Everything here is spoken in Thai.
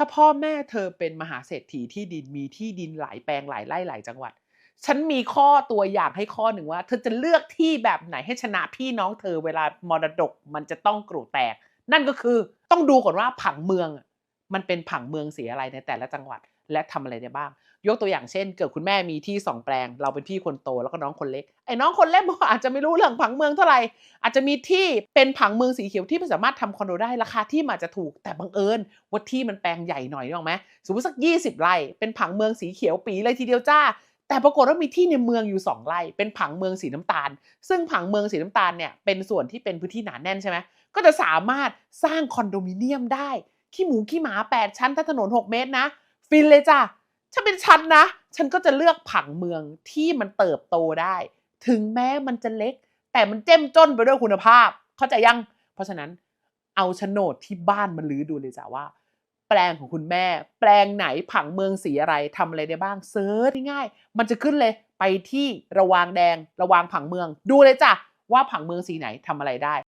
ถ้าพ่อแม่เธอเป็นมหาเศรษฐีที่ดินมีที่ดินหลายแปลงหลายไร่หลายจังหวัด ฉันมีข้อตัวอย่างให้ข้อหนึ่งว่า เธอจะเลือกที่แบบไหนให้ชนะพี่น้องเธอเวลามรดกมันจะต้องกรูแตก นั่นก็คือต้องดูก่อนว่าผังเมืองมันเป็นผังเมืองสีอะไรในแต่ละจังหวัด และทำอะไรได้บ้าง ยกตัวอย่างเช่น เกิดคุณแม่มีที่สองแปลง เราเป็นพี่คนโตแล้วก็น้องคนเล็กไอ้น้องคนเล็กบอกอาจจะไม่รู้เรื่องผังเมืองเท่าไหร่อาจจะมีที่เป็นผังเมืองสีเขียวที่ไม่สามารถทำคอนโดได้ราคาที่มันอาจจะถูกแต่บังเอิญว่าที่มันแปลงใหญ่หน่อยนึกออกไหมสมมติสัก 20 ไร่เป็นผังเมืองสีเขียวปีเลยทีเดียวจ้าแต่ปรากฏว่ามีที่ในเมืองอยู่ 2ไร่เป็นผังเมืองสีน้ำตาล ซึ่งผังเมืองสีน้ำตาลเนี่ยเป็นส่วนที่เป็นพื้นที่หนาแน่นใช่ไหมก็จะสามารถสร้างคอนโดมิเนียมได้ขี้หมูขี้หมา 8 ชั้นถ้าถนน 6 เมตรนะ ฟินเลยจ้ะถ้าเป็นฉันนะ ฉันก็จะเลือกผังเมืองที่มันเติบโตได้ ถึงแม้มันจะเล็ก แต่มันเจ้มจนไปด้วยคุณภาพ เข้าใจยัง เพราะฉะนั้นเอาโฉนดที่บ้านมาลื้อดูเลยจ้ะว่า แปลงของคุณแม่ แปลงไหนผังเมืองสีอะไรทำอะไรได้บ้างเซิร์ชง่ายๆมันจะขึ้นเลยไปที่ระวางแดง ระวางผังเมือง ดูเลยจ้ะว่าผังเมืองสีไหนทำอะไรได้